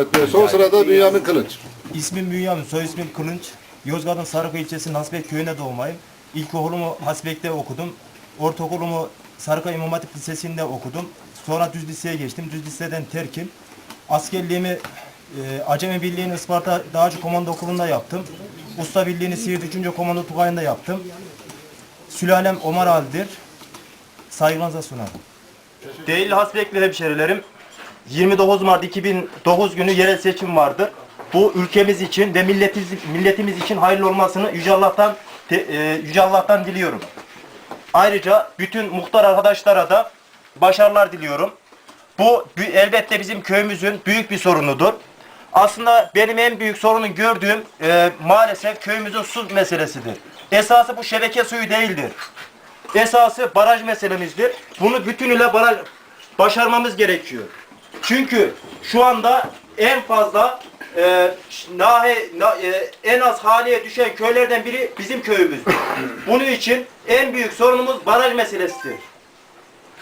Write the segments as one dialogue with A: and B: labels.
A: Evet, son sırada Bünyamin Kılıç.
B: İsmim Bünyamin, soy ismim Kılınç. Yozgat'ın Sarıkaya ilçesi Hasbek köyünde doğmayım. İlkokulumu Hasbek'te okudum. Ortaokulumu Sarıkaya İmam Hatip Lisesi'nde okudum. Sonra düz liseye geçtim. Düz liseden terkim. Askerliğimi e, Acemi Birliği'ni Isparta Dağcı Komando Okulu'nda yaptım. Usta Birliği'ni Siirt 3. Komando Tugayı'nda yaptım. Sülalem Omar Ali'dir. Saygılarınıza sunarım. Değerli Hasbekli hemşerilerim, 29 Mart 2009 günü yerel seçim vardır. Bu ülkemiz için ve milletimiz, milletimiz için hayırlı olmasını Yüce Allah'tan, e, Yüce Allah'tan diliyorum. Ayrıca bütün muhtar arkadaşlara da başarılar diliyorum. Bu elbette bizim köyümüzün büyük bir sorunudur. Aslında benim en büyük sorunun gördüğüm e, maalesef köyümüzün su meselesidir. Esası bu şebeke suyu değildir. Esası baraj meselemizdir. Bunu bütünüyle baraj, başarmamız gerekiyor. Çünkü şu anda en fazla e, nahe, na- e, en az haliye düşen köylerden biri bizim köyümüzdür. Bunun için en büyük sorunumuz baraj meselesidir.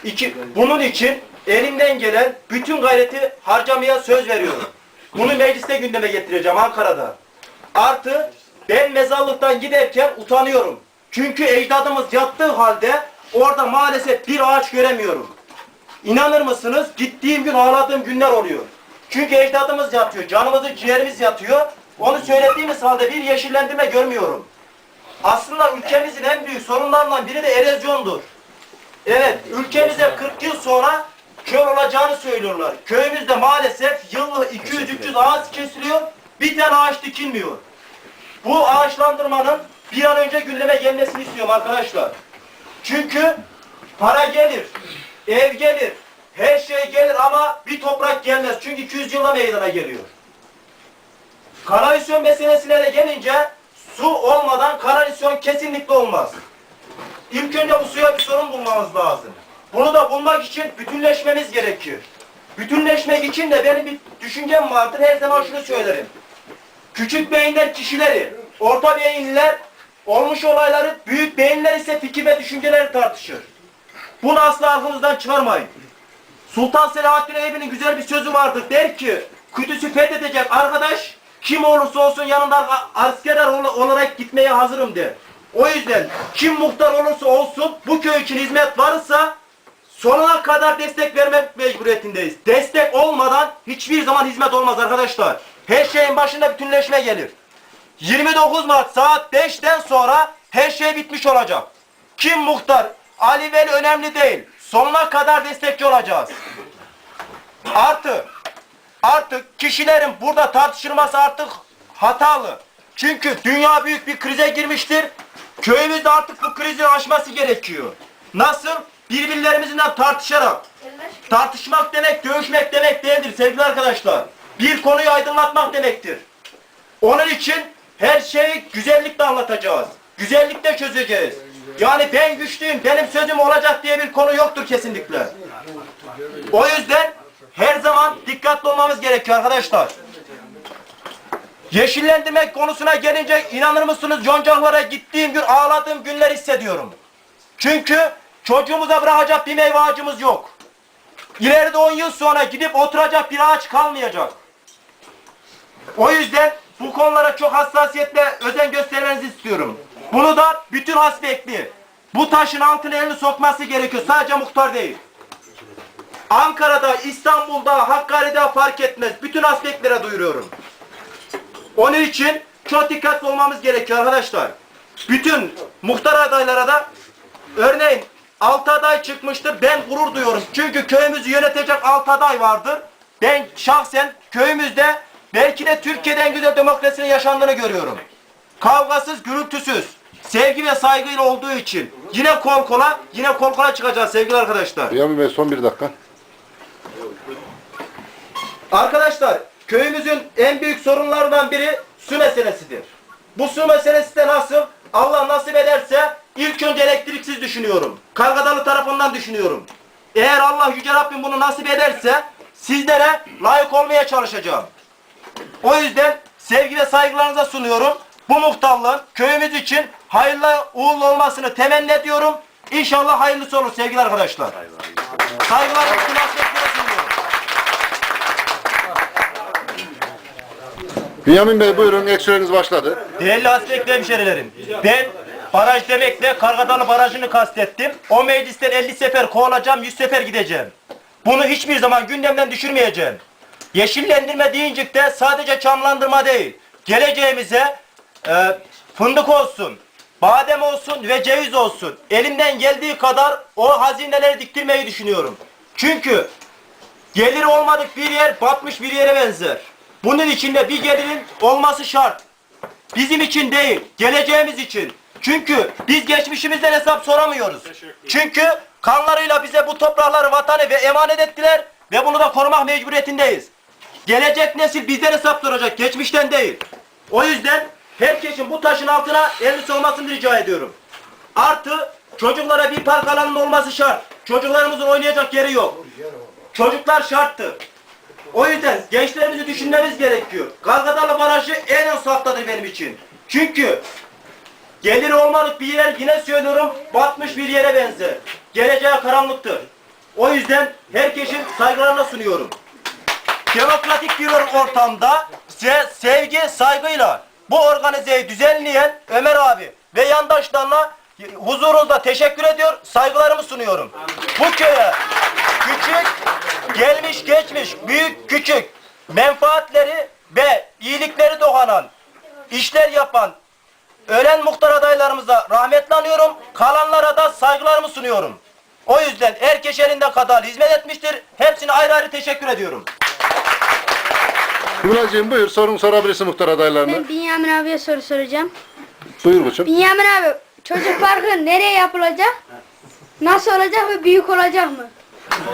B: İki, bunun için elimden gelen bütün gayreti harcamaya söz veriyorum. Bunu mecliste gündeme getireceğim Ankara'da. Artı ben mezarlıktan giderken utanıyorum. Çünkü ecdadımız yattığı halde orada maalesef bir ağaç göremiyorum. İnanır mısınız? Gittiğim gün ağladığım günler oluyor. Çünkü ecdadımız yatıyor, canımızın ciğerimiz yatıyor. Onu söylediğimiz halde bir yeşillendirme görmüyorum. Aslında ülkemizin en büyük sorunlarından biri de erozyondur. Evet, ülkemize 40 yıl sonra kör olacağını söylüyorlar. Köyümüzde maalesef yıllık 200-300 ağaç kesiliyor, bir tane ağaç dikilmiyor. Bu ağaçlandırmanın bir an önce gündeme gelmesini istiyorum arkadaşlar. Çünkü para gelir, ev gelir, her şey gelir ama bir toprak gelmez. Çünkü 200 yılda meydana geliyor. Kanalizasyon meselesine de gelince su olmadan kanalizasyon kesinlikle olmaz. İlk önce bu suya bir sorun bulmamız lazım. Bunu da bulmak için bütünleşmemiz gerekiyor. Bütünleşmek için de benim bir düşüncem vardır. Her zaman şunu söylerim. Küçük beyinler kişileri, orta beyinler olmuş olayları, büyük beyinler ise fikir ve düşünceleri tartışır. Bunu asla aklınızdan çıkarmayın. Sultan Selahaddin Eyyubi'nin güzel bir sözü vardır. Der ki, Kudüs'ü fethedecek arkadaş kim olursa olsun yanında askerler ol- olarak gitmeye hazırım der. O yüzden kim muhtar olursa olsun bu köy için hizmet varsa sonuna kadar destek vermek mecburiyetindeyiz. Destek olmadan hiçbir zaman hizmet olmaz arkadaşlar. Her şeyin başında bütünleşme gelir. 29 Mart saat 5'ten sonra her şey bitmiş olacak. Kim muhtar? Ali Veli önemli değil. Sonuna kadar destekçi olacağız. Artı, artık kişilerin burada tartışılması artık hatalı. Çünkü dünya büyük bir krize girmiştir. Köyümüzde artık bu krizin aşması gerekiyor. Nasıl? Birbirlerimizle tartışarak. Tartışmak demek, dövüşmek demek değildir sevgili arkadaşlar. Bir konuyu aydınlatmak demektir. Onun için her şeyi güzellikle anlatacağız. Güzellikle çözeceğiz. Yani ben güçlüyüm, benim sözüm olacak diye bir konu yoktur kesinlikle. O yüzden her zaman dikkatli olmamız gerekiyor arkadaşlar. Yeşillendirmek konusuna gelince inanır mısınız yoncaklara gittiğim gün ağladığım günler hissediyorum. Çünkü çocuğumuza bırakacak bir meyve ağacımız yok. İleride 10 yıl sonra gidip oturacak bir ağaç kalmayacak. O yüzden bu konulara çok hassasiyetle özen göstermenizi istiyorum. Bunu da bütün hasbekli bu taşın altına elini sokması gerekiyor. Sadece muhtar değil. Ankara'da, İstanbul'da, Hakkari'de fark etmez. Bütün aspektlere duyuruyorum. Onun için çok dikkatli olmamız gerekiyor arkadaşlar. Bütün muhtar adaylara da örneğin 6 aday çıkmıştır. Ben gurur duyuyorum. Çünkü köyümüzü yönetecek 6 aday vardır. Ben şahsen köyümüzde belki de Türkiye'de en güzel demokrasinin yaşandığını görüyorum. Kavgasız, gürültüsüz, sevgi ve saygıyla olduğu için yine kol kola, yine kol kola çıkacağız sevgili arkadaşlar.
A: Bünyamin Bey son bir dakika.
B: Arkadaşlar köyümüzün en büyük sorunlarından biri su meselesidir. Bu su meselesi de nasıl? Allah nasip ederse ilk önce elektriksiz düşünüyorum. Kargadalı tarafından düşünüyorum. Eğer Allah Yüce Rabbim bunu nasip ederse sizlere layık olmaya çalışacağım. O yüzden sevgi ve saygılarınıza sunuyorum. Bu muhtarlığın köyümüz için hayırlı uğurlu olmasını temenni ediyorum. İnşallah hayırlısı olur sevgili arkadaşlar. Sunuyorum.
A: Bünyamin Bey buyurun ilk süreniz başladı.
B: Değerli aspektli hemşerilerim, ben baraj demekle Kargadalı Barajı'nı kastettim. O meclisten 50 sefer kovulacağım, 100 sefer gideceğim. Bunu hiçbir zaman gündemden düşürmeyeceğim. Yeşillendirme deyincik de sadece çamlandırma değil, geleceğimize e, fındık olsun, badem olsun ve ceviz olsun. Elimden geldiği kadar o hazineleri diktirmeyi düşünüyorum. Çünkü Gelir olmadık bir yer batmış bir yere benzer. Bunun içinde bir gelirin olması şart. Bizim için değil, geleceğimiz için. Çünkü biz geçmişimizden hesap soramıyoruz. Çünkü kanlarıyla bize bu toprakları, vatanı ve emanet ettiler ve bunu da korumak mecburiyetindeyiz. Gelecek nesil bizden hesap soracak, geçmişten değil. O yüzden herkesin bu taşın altına elini sokmasını rica ediyorum. Artı çocuklara bir park alanının olması şart. Çocuklarımızın oynayacak yeri yok. Çocuklar şarttır. O yüzden gençlerimizi düşünmemiz gerekiyor. Kargadalı Barajı en ön benim için. Çünkü gelir olmadık bir yer yine söylüyorum batmış bir yere benzer. Geleceğe karanlıktır. O yüzden herkesin saygılarını sunuyorum. Demokratik bir ortamda size sevgi, saygıyla bu organizeyi düzenleyen Ömer abi ve yandaşlarına huzurunuzda teşekkür ediyor, saygılarımı sunuyorum. Bu köye küçük, gelmiş geçmiş, büyük küçük menfaatleri ve iyilikleri dokunan, işler yapan ölen muhtar adaylarımıza rahmetle anıyorum, kalanlara da saygılarımı sunuyorum. O yüzden herkes elinden kadar hizmet etmiştir. Hepsine ayrı ayrı teşekkür ediyorum.
A: Kubilacığım buyur sorun sorabilirsin muhtar adaylarına.
C: Ben Binyamin abiye soru soracağım.
A: Buyur koçum.
C: Binyamin abi, çocuk parkı nereye yapılacak? Nasıl olacak ve büyük olacak mı?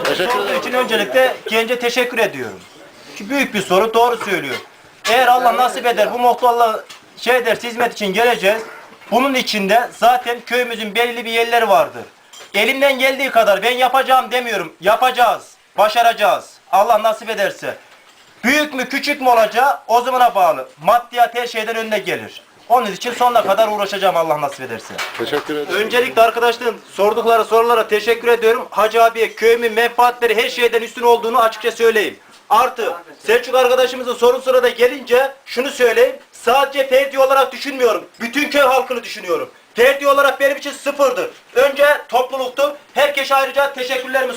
A: Teşekkür
B: Sorduğu
A: ederim.
B: için öncelikle gence teşekkür ediyorum. Çünkü büyük bir soru doğru söylüyor. Eğer Allah nasip eder bu muhtarla şey der hizmet için geleceğiz. Bunun içinde zaten köyümüzün belirli bir yerleri vardır. Elimden geldiği kadar ben yapacağım demiyorum. Yapacağız. Başaracağız. Allah nasip ederse. Büyük mü küçük mü olacağı o zamana bağlı. Maddiyat her şeyden önüne gelir. Onun için sonuna kadar uğraşacağım Allah nasip ederse.
A: Teşekkür ederim.
B: Öncelikle arkadaşların sordukları sorulara teşekkür ediyorum. Hacı abiye köyümün menfaatleri her şeyden üstün olduğunu açıkça söyleyeyim. Artı Selçuk arkadaşımızın sorun sırada gelince şunu söyleyeyim. Sadece Ferdi olarak düşünmüyorum. Bütün köy halkını düşünüyorum. Ferdi olarak benim için sıfırdır. Önce topluluktu. Herkese ayrıca teşekkürlerimi.